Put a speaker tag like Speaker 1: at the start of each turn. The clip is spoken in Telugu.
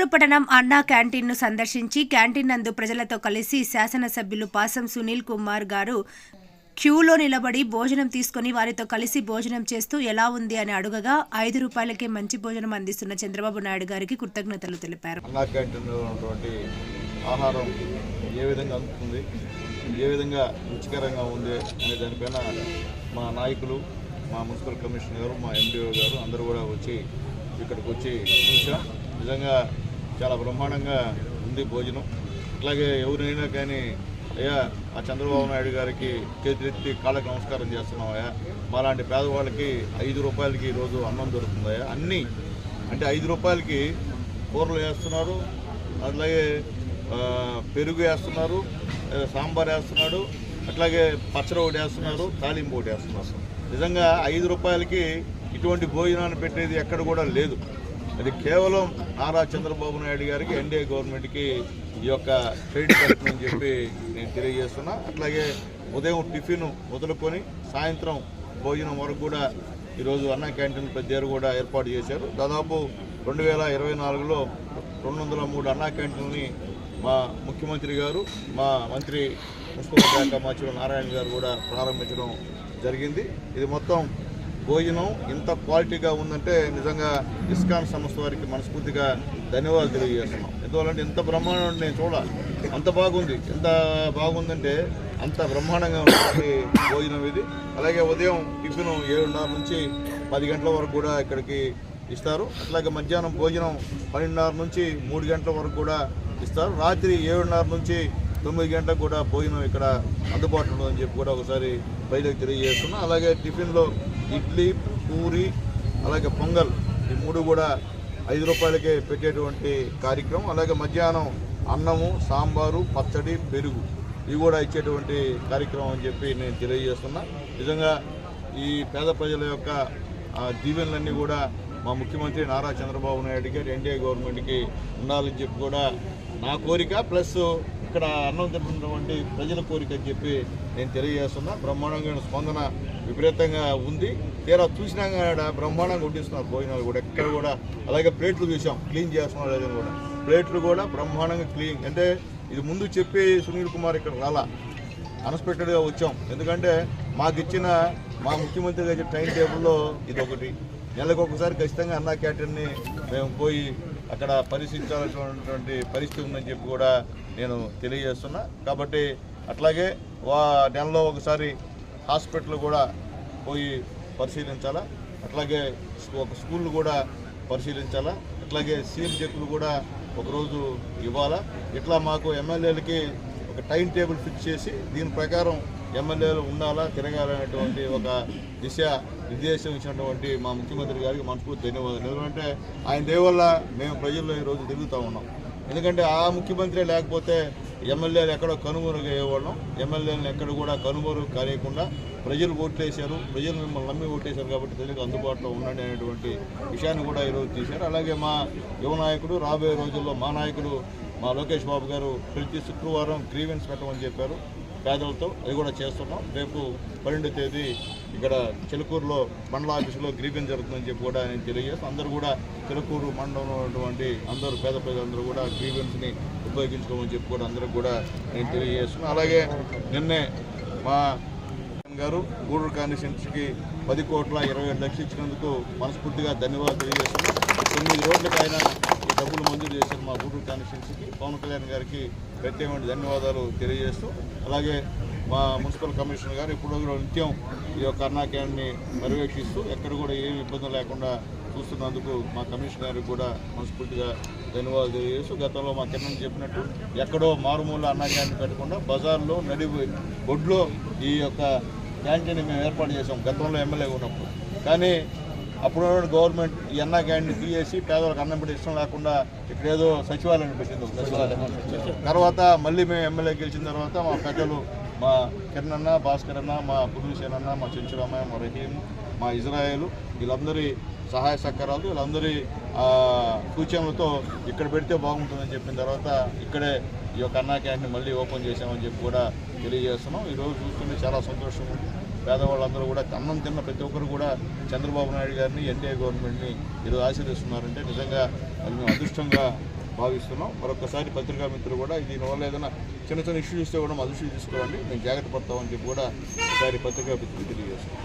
Speaker 1: నెల్లూరు పట్టణం అన్నా క్యాంటీన్ను సందర్శించి క్యాంటీన్ నందు ప్రజలతో కలిసి శాసనసభ్యులు పాసం సునీల్ కుమార్ గారు క్యూలో నిలబడి భోజనం తీసుకుని వారితో కలిసి భోజనం చేస్తూ ఎలా ఉంది అని అడుగగా ఐదు రూపాయలకే మంచి భోజనం అందిస్తున్న చంద్రబాబు నాయుడు గారికి కృతజ్ఞతలు తెలిపారు.
Speaker 2: అన్నా క్యాంటీన్లో ఉన్నటువంటి ఆహారం ఏ విధంగా అందుతుంది? ఏ విధంగా రుచికరంగా ఉంది అనే దానిపైన మా నాయకులు మా మున్సిపల్ కమిషనర్ గారు మా ఎండిఓ గారు అందరూ కూడా వచ్చి ఇక్కడికి వచ్చి చూసాం నిజంగా చాలా బ్రహ్మాండంగా ఉంది భోజనం. అట్లాగే ఎవరైనా కానీ అయ్యా ఆ చంద్రబాబు నాయుడు గారికి చేతులెత్తి కాళ్ళకి నమస్కారం చేస్తున్నామయ్యా మాలాంటి పేదవాళ్ళకి ఐదు రూపాయలకి ఈరోజు అన్నం దొరుకుతుందయ్యా అన్నీ అంటే ఐదు రూపాయలకి కూరలు వేస్తున్నారు అట్లాగే పెరుగు వేస్తున్నారు సాంబార్ వేస్తున్నాడు అట్లాగే పచ్చడి ఒకటి వేస్తున్నారు తాలింపు ఒకటి వేస్తున్నారు. నిజంగా ఐదు రూపాయలకి ఇటువంటి భోజనాన్ని పెట్టేది ఎక్కడ కూడా లేదు. అది కేవలం నారా చంద్రబాబు నాయుడు గారికి ఎన్డీఏ గవర్నమెంట్కి ఈ యొక్క క్రెడిట్ అని చెప్పి నేను తెలియజేస్తున్నా. అట్లాగే ఉదయం టిఫిన్ మొదలుకొని సాయంత్రం భోజనం వరకు కూడా ఈరోజు అన్న క్యాంటీన్ పెద్ద కూడా ఏర్పాటు చేశారు. దాదాపు రెండు వేల ఇరవై నాలుగులో రెండు వందల మూడు అన్నా క్యాంటీన్ని మా ముఖ్యమంత్రి గారు మా మంత్రి మున్సిపల్ శాఖ మంత్రి నారాయణ గారు కూడా ప్రారంభించడం జరిగింది. ఇది మొత్తం భోజనం ఇంత క్వాలిటీగా ఉందంటే నిజంగా ఇస్కాన్ సంస్థ వారికి మనస్ఫూర్తిగా ధన్యవాదాలు తెలియజేస్తున్నాం. ఎందువల్లంటే ఇంత బ్రహ్మాండం నేను చూడాలి. అంత బాగుంది. ఎంత బాగుందంటే అంత బ్రహ్మాండంగా ఉంటుంది భోజనం ఇది. అలాగే ఉదయం టిఫిన్ ఏడున్నర నుంచి పది గంటల వరకు కూడా ఇక్కడికి ఇస్తారు. అట్లాగే మధ్యాహ్నం భోజనం పన్నెండున్నర నుంచి మూడు గంటల వరకు కూడా ఇస్తారు. రాత్రి ఏడున్నర నుంచి తొమ్మిది గంటలకు కూడా భోజనం ఇక్కడ అందుబాటులో ఉందని చెప్పి కూడా ఒకసారి బయటకు తెలియజేస్తున్నాం. అలాగే టిఫిన్లో ఇడ్లీ పూరి అలాగే పొంగల్ ఈ మూడు కూడా ఐదు రూపాయలకే పెట్టేటువంటి కార్యక్రమం. అలాగే మధ్యాహ్నం అన్నము సాంబారు పచ్చడి పెరుగు ఇవి కూడా ఇచ్చేటువంటి కార్యక్రమం అని చెప్పి నేను తెలియజేస్తున్నా. నిజంగా ఈ పేద ప్రజల యొక్క దీవెనలన్నీ కూడా మా ముఖ్యమంత్రి నారా చంద్రబాబు నాయుడు గారు ఎన్డీఏ గవర్నమెంట్కి ఉండాలని చెప్పి కూడా నా కోరిక. ప్లస్ ఇక్కడ అన్నం తింటున్నటువంటి ప్రజల కోరిక అని చెప్పి నేను తెలియజేస్తున్నా. బ్రహ్మాండంగా స్పందన విపరీతంగా ఉంది. తీరా చూసినా కూడా బ్రహ్మాండంగా వడ్డిస్తున్నారు భోజనాలు కూడా. ఎక్కడ కూడా. అలాగే ప్లేట్లు చూసాం. క్లీన్ చేస్తున్నారు లేదని కూడా. ప్లేట్లు కూడా బ్రహ్మాండంగా క్లీన్. అంటే ఇది ముందు చెప్పి సునీల్ కుమార్ ఇక్కడ రాలా. అన్ఎక్స్పెక్టెడ్గా వచ్చాం. ఎందుకంటే మాకు ఇచ్చిన మా ముఖ్యమంత్రి గారి టైం టేబుల్లో ఇది ఒకటి నెలకు ఒకసారి ఖచ్చితంగా అన్నా క్యాటర్ని మేము పోయి అక్కడ పరిశీలించాల్సినటువంటి పరిస్థితి ఉందని చెప్పి కూడా నేను తెలియజేస్తున్నా. కాబట్టి అట్లాగే వా నెలలో ఒకసారి హాస్పిటల్ కూడా పోయి పరిశీలించాలా? అట్లాగే ఒక స్కూల్ కూడా పరిశీలించాలా? అట్లాగే సీఎం చెక్కులు కూడా ఒకరోజు ఇవ్వాలా? ఇట్లా మాకు ఎమ్మెల్యేలకి ఒక టైం టేబుల్ ఫిక్స్ చేసి దీని ప్రకారం ఎమ్మెల్యేలు ఉండాలా తిరగాలనేటువంటి ఒక దిశ నిర్దేశం ఇచ్చినటువంటి మా ముఖ్యమంత్రి గారికి మనస్ఫూర్తి ధన్యవాదాలు. ఎందుకంటే ఆయన దేవల్ల మేము ప్రజల్లో ఈరోజు తిరుగుతూ ఉన్నాం. ఎందుకంటే ఆ ముఖ్యమంత్రి లేకపోతే ఎమ్మెల్యేలు ఎక్కడో కనుమరుగు అయ్యేవాళ్ళం. ఎమ్మెల్యేలను ఎక్కడ కూడా కనుమరుగు కానియకుండా ప్రజలు ఓట్లేశారు. ప్రజలు మిమ్మల్ని నమ్మి ఓట్లేశారు కాబట్టి ప్రజలకు అందుబాటులో ఉండండి అనేటువంటి విషయాన్ని కూడా ఈరోజు తీశారు. అలాగే మా యువ నాయకుడు రాబోయే రోజుల్లో మా నాయకుడు మా లోకేష్ బాబు గారు ప్రతి శుక్రవారం గ్రీవెన్స్ పెట్టమని చెప్పారు పేదలతో. అది కూడా చేస్తున్నాం. రేపు పన్నెండు తేదీ ఇక్కడ చిలుకూరులో మండల ఆఫీసులో గ్రీవెన్స్ జరుగుతుందని చెప్పి కూడా నేను తెలియజేస్తాను అందరూ కూడా చిలుకూరు మండలంలో ఉన్నటువంటి అందరూ పేద ప్రజలందరూ కూడా గ్రీవెన్స్ని ఉపయోగించుకోమని చెప్పి కూడా అందరికి కూడా నేను తెలియజేస్తున్నాను అలాగే నిన్నే మా గారు గూడూరు కాన్స్టిట్యున్సీకి పది కోట్ల ఇరవై ఏడు లక్షలు ఇచ్చినందుకు మనస్ఫూర్తిగా ధన్యవాదాలు తెలియజేస్తున్నాను తొమ్మిది రోజులకు ఆయన ఈ డబ్బులు మంజూరు చేశారు మా గూడూరు కాన్స్టిట్యున్సీకి పవన్ కళ్యాణ్ గారికి ప్రత్యేకమైన ధన్యవాదాలు తెలియజేస్తూ అలాగే మా మున్సిపల్ కమిషనర్ గారు ఇప్పుడు నిత్యం ఈ యొక్క అన్నా క్యాండ్ని పర్యవేక్షిస్తూ ఎక్కడ కూడా ఏమి ఇబ్బంది లేకుండా చూస్తున్నందుకు మా కమిషనర్ గారికి కూడా మనస్ఫూర్తిగా ధన్యవాదాలు తెలియజేస్తూ గతంలో మా కిరణ్ చెప్పినట్టు ఎక్కడో మారుమూల అన్నా పెట్టకుండా బజార్లో నడి ఒడ్లో ఈ యొక్క క్యాంటీన్ మేము ఏర్పాటు చేసాం గతంలో ఎమ్మెల్యే ఉన్నప్పుడు. కానీ అప్పుడు గవర్నమెంట్ ఈ అన్న క్యాంటీన్ తీసేసి పేదలకు అన్నం పెట్టి ఇష్టం లేకుండా ఇక్కడ ఏదో సచివాలయం పెట్టింది సచివాలయం. తర్వాత మళ్ళీ మేము ఎమ్మెల్యే గెలిచిన తర్వాత మా పెద్దలు మా కిరణ్ అన్న భాస్కర్ అన్న మా పురుషేన్ అన్న మా చెంచురామయ్య మా రహీం మా ఇజ్రాయేల్ వీళ్ళందరి సహాయ సహకారాలు వీళ్ళందరి సూచనలతో ఇక్కడ పెడితే బాగుంటుందని చెప్పిన తర్వాత ఇక్కడే ఈ యొక్క అన్నా క్యాంటీన్ మళ్ళీ ఓపెన్ చేసామని చెప్పి కూడా తెలియజేస్తున్నాం. ఈరోజు చూస్తుంటే చాలా సంతోషంగా ఉంది. పేదవాళ్ళందరూ కూడా అన్నం తిన్న ప్రతి ఒక్కరు కూడా చంద్రబాబు నాయుడు గారిని ఎన్డీఏ గవర్నమెంట్ని ఈరోజు ఆశీర్దిస్తున్నారంటే నిజంగా అది మేము అదృష్టంగా భావిస్తున్నాం. మరొకసారి పత్రికా మిత్రులు కూడా దీనివల్ల ఏదైనా చిన్న చిన్న ఇష్యూ చూస్తే కూడా మా దృష్టి తీసుకోవాలి మేము జాగ్రత్త పడతామని చెప్పి కూడా ఒకసారి పత్రికా మిత్రులు తెలియజేస్తున్నాం